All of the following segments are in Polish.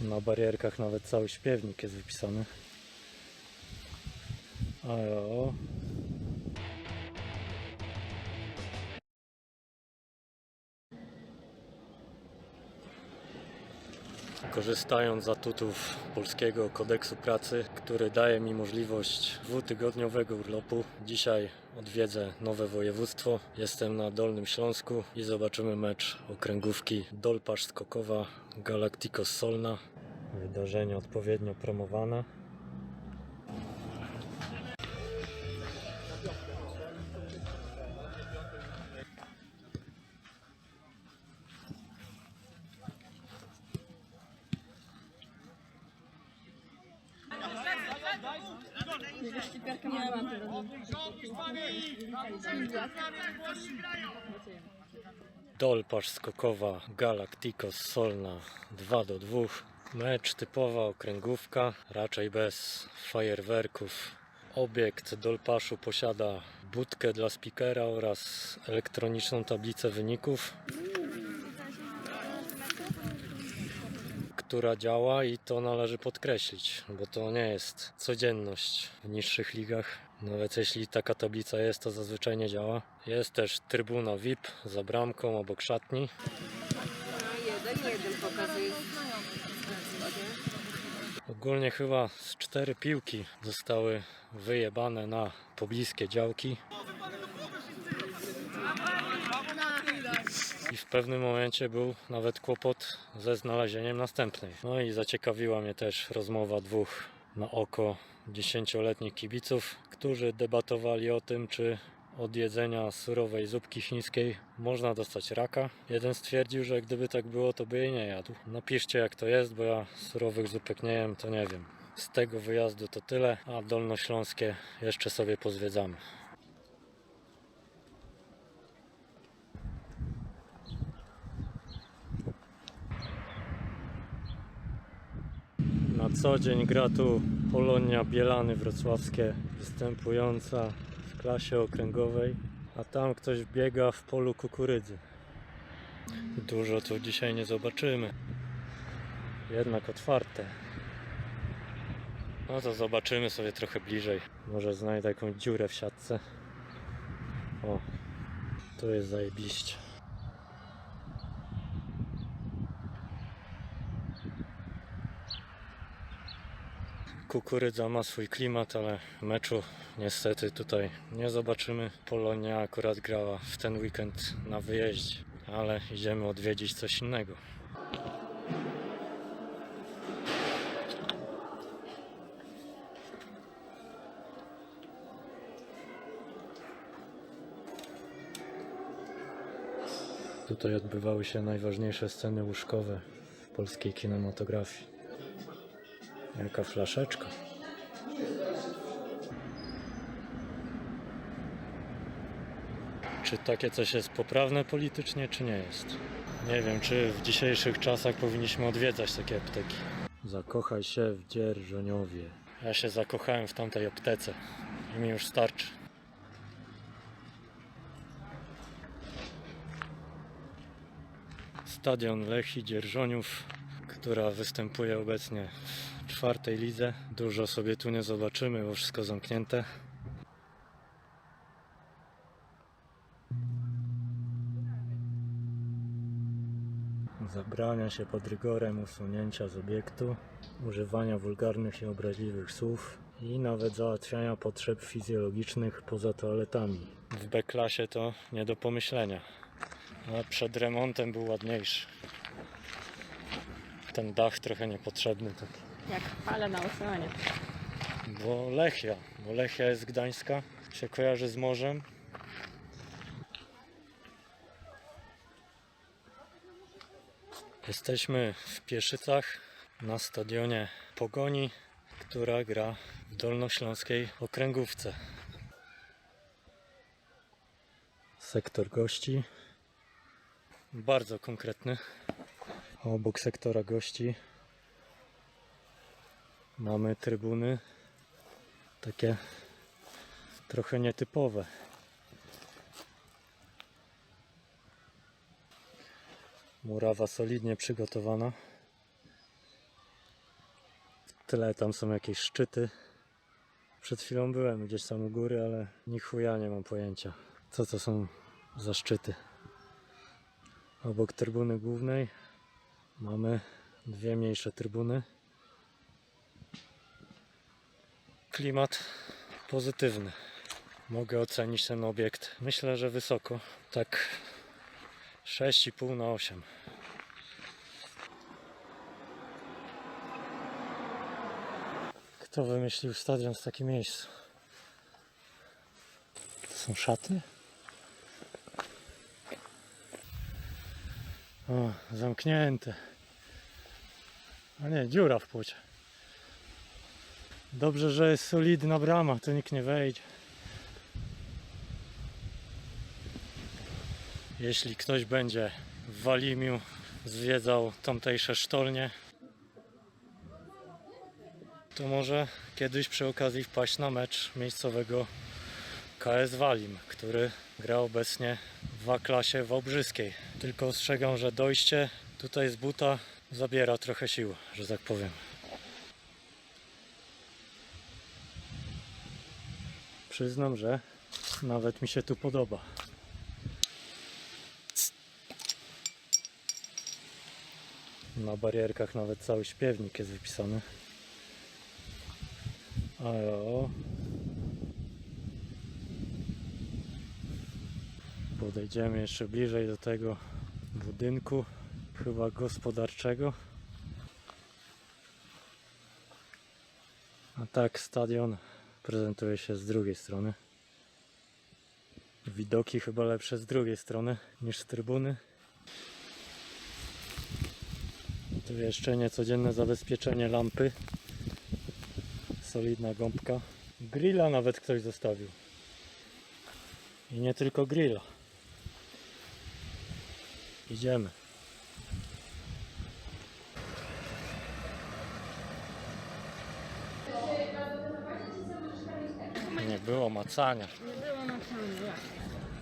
Na barierkach nawet cały śpiewnik jest wypisany. A jo. Korzystając z atutów polskiego kodeksu pracy, który daje mi możliwość dwutygodniowego urlopu, dzisiaj odwiedzę nowe województwo. Jestem na Dolnym Śląsku i zobaczymy mecz okręgówki Dolparz Skokowa Galacticos Solna. Wydarzenie odpowiednio promowane. Teraz. Dolparz Skokowa Galacticos Solna 2 do 2. Mecz typowa okręgówka, raczej bez fajerwerków. Obiekt Dolpaszu posiada budkę dla speakera oraz elektroniczną tablicę wyników, która działa i to należy podkreślić, bo to nie jest codzienność w niższych ligach. Nawet jeśli taka tablica jest, to zazwyczaj nie działa. Jest też trybuna VIP za bramką obok szatni. Jeden, jeden pokazuje. Ogólnie chyba z cztery piłki zostały wyjebane na pobliskie działki. I w pewnym momencie był nawet kłopot ze znalezieniem następnej. No i zaciekawiła mnie też rozmowa dwóch na oko dziesięcioletnich kibiców, którzy debatowali o tym, czy od jedzenia surowej zupki chińskiej można dostać raka. Jeden stwierdził, że gdyby tak było, to by jej nie jadł. Napiszcie jak to jest, bo ja surowych zupek nie jem, to nie wiem. Z tego wyjazdu to tyle, a Dolnośląskie jeszcze sobie pozwiedzamy. Na co dzień gra tu Polonia Bielany Wrocławskie, występująca w klasie okręgowej, a tam ktoś biega w polu kukurydzy. Dużo tu dzisiaj nie zobaczymy. Jednak otwarte. No to zobaczymy sobie trochę bliżej. Może znajdę jakąś dziurę w siatce. O, tu jest zajebiście. Kukurydza ma swój klimat, ale meczu niestety tutaj nie zobaczymy. Polonia akurat grała w ten weekend na wyjeździe, ale idziemy odwiedzić coś innego. Tutaj odbywały się najważniejsze sceny łóżkowe w polskiej kinematografii. Jaka flaszeczka. Czy takie coś jest poprawne politycznie, czy nie jest? Nie wiem, czy w dzisiejszych czasach powinniśmy odwiedzać takie apteki. Zakochaj się w dzierżoniowie. Ja się zakochałem w tamtej aptece i mi już starczy. Stadion Lechii Dzierżoniów, która występuje obecnie w czwartej lidze. Dużo sobie tu nie zobaczymy, bo wszystko zamknięte. Zabrania się pod rygorem usunięcia z obiektu, używania wulgarnych i obraźliwych słów i nawet załatwiania potrzeb fizjologicznych poza toaletami. W B-klasie to nie do pomyślenia. Ale przed remontem był ładniejszy. Ten dach trochę niepotrzebny taki. Jak fale na oceanie. Bo Lechia, bo Lechia jest Gdańska, się kojarzy z morzem. Jesteśmy w Pieszycach na stadionie Pogoni, która gra w dolnośląskiej okręgówce. Sektor gości. Bardzo konkretny. Obok sektora gości mamy trybuny takie trochę nietypowe. Murawa solidnie przygotowana. tle tam są jakieś szczyty. Przed chwilą byłem gdzieś tam u góry, ale ni chuja nie mam pojęcia, co to są za szczyty. Obok trybuny głównej mamy dwie mniejsze trybuny. Klimat pozytywny. Mogę ocenić ten obiekt. Myślę, że wysoko. Tak 6,5 na 8. Kto wymyślił stadion w takim miejscu? To są szaty? O, zamknięte. A nie, dziura w płocie. Dobrze, że jest solidna brama, to nikt nie wejdzie. Jeśli ktoś będzie w Walimiu zwiedzał tamtejsze sztolnie, to może kiedyś przy okazji wpaść na mecz miejscowego KS Walim, który gra obecnie w A-klasie Wałbrzyskiej. Tylko ostrzegam, że dojście tutaj z buta zabiera trochę sił, że tak powiem. Przyznam, że nawet mi się tu podoba. Na barierkach nawet cały śpiewnik jest wypisany. A jo. Podejdziemy jeszcze bliżej do tego budynku, chyba gospodarczego. A tak stadion prezentuje się z drugiej strony. Widoki chyba lepsze z drugiej strony niż z trybuny. Tu jeszcze niecodzienne zabezpieczenie lampy. Solidna gąbka. Grilla nawet ktoś zostawił. I nie tylko grilla. Idziemy. Nie było macania. Nie było ciągle.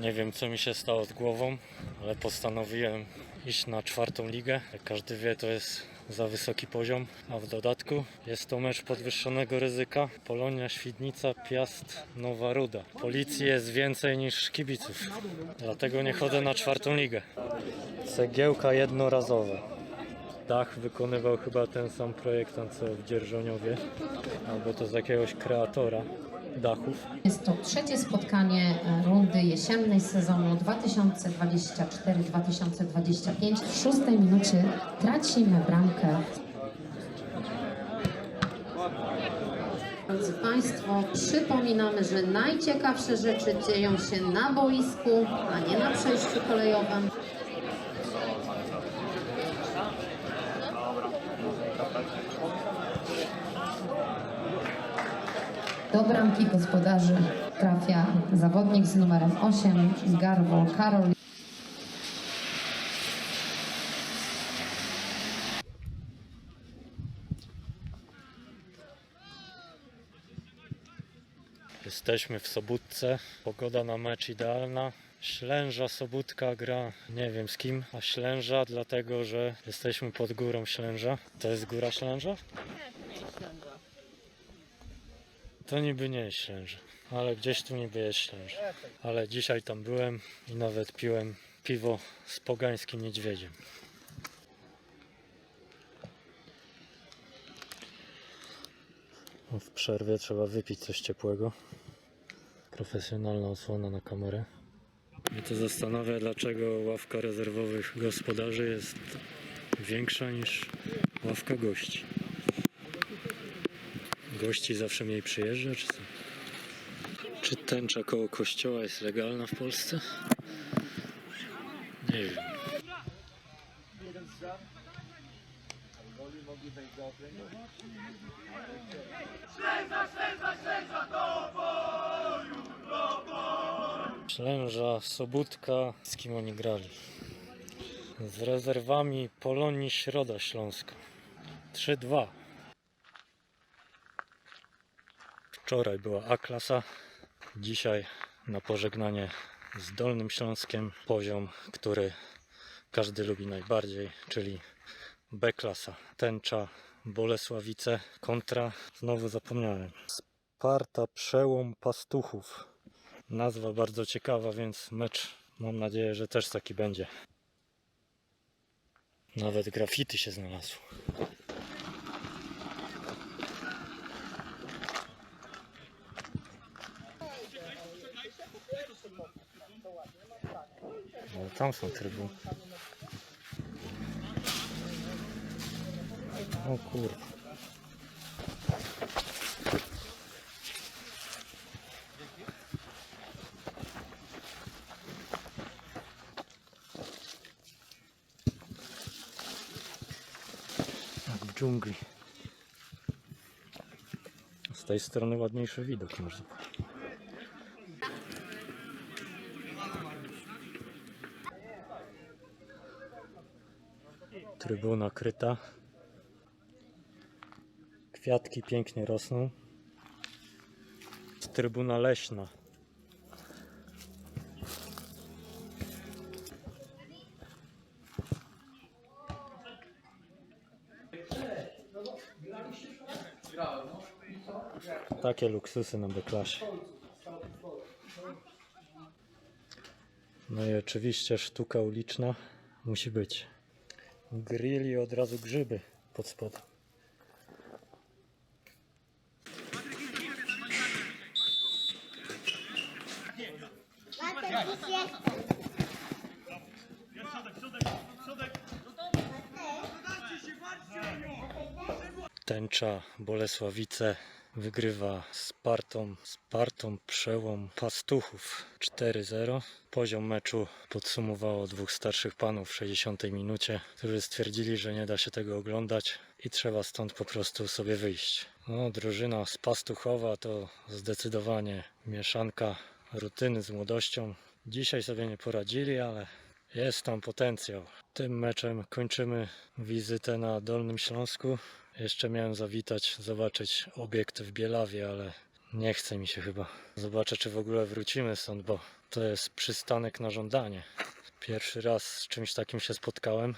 Nie wiem co mi się stało z głową, ale postanowiłem iść na czwartą ligę. Jak każdy wie, to jest za wysoki poziom, a w dodatku jest to mecz podwyższonego ryzyka. Polonia, Świdnica, Piast, Nowa Ruda. Policji jest więcej niż kibiców, dlatego nie chodzę na czwartą ligę. Cegiełka jednorazowa. Dach wykonywał chyba ten sam projektant co w Dzierżoniowie, albo to z jakiegoś kreatora dachów. Jest to trzecie spotkanie e, rundy jesiennej sezonu 2024-2025. W szóstej minucie tracimy bramkę. Drodzy Państwo, przypominamy, że najciekawsze rzeczy dzieją się na boisku, a nie na przejściu kolejowym. Do bramki gospodarzy trafia zawodnik z numerem 8, Garwo Karol. Jesteśmy w Sobótce, pogoda na mecz idealna. Ślęża Sobótka gra nie wiem z kim, a Ślęża dlatego, że jesteśmy pod górą Ślęża. To jest góra Ślęża? To niby nie jest Ślęża, ale gdzieś tu niby jest Ślęża. Ale dzisiaj tam byłem i nawet piłem piwo z pogańskim niedźwiedziem. W przerwie trzeba wypić coś ciepłego. Profesjonalna osłona na kamerę. Mnie to zastanawia, dlaczego ławka rezerwowych gospodarzy jest większa niż ławka gości. Gości zawsze mniej przyjeżdża, czy co? Czy tęcza koło kościoła jest legalna w Polsce? Nie wiem. Ślęża, Sobótka, z kim oni grali? Z rezerwami Polonii Środa Śląska. 3-2. Wczoraj była A-klasa, dzisiaj na pożegnanie z Dolnym Śląskiem poziom, który każdy lubi najbardziej, czyli B-klasa. Tęcza, Bolesławice kontra, znowu zapomniałem. Sparta Przełom Pastuchów. Nazwa bardzo ciekawa, więc mecz mam nadzieję, że też taki będzie. Nawet graffiti się znalazło. O, tam są trybuny. O kurde. Jak w dżungli. Z tej strony ładniejszy widok można. Trybuna kryta. Kwiatki pięknie rosną. Trybuna leśna. Takie luksusy na B-klasie. No i oczywiście sztuka uliczna musi być. Grill i od razu grzyby pod spodem. Tęcza Bolesławice wygrywa Spartą, Spartą przełom Pastuchów 4-0. Poziom meczu podsumowało dwóch starszych panów w 60 minucie, którzy stwierdzili, że nie da się tego oglądać i trzeba stąd po prostu sobie wyjść. No, drużyna z Pastuchowa to zdecydowanie mieszanka rutyny z młodością. Dzisiaj sobie nie poradzili, ale jest tam potencjał. Tym meczem kończymy wizytę na Dolnym Śląsku. Jeszcze miałem zawitać, zobaczyć obiekt w Bielawie, ale nie chce mi się chyba. Zobaczę, czy w ogóle wrócimy stąd, bo to jest przystanek na żądanie. Pierwszy raz z czymś takim się spotkałem.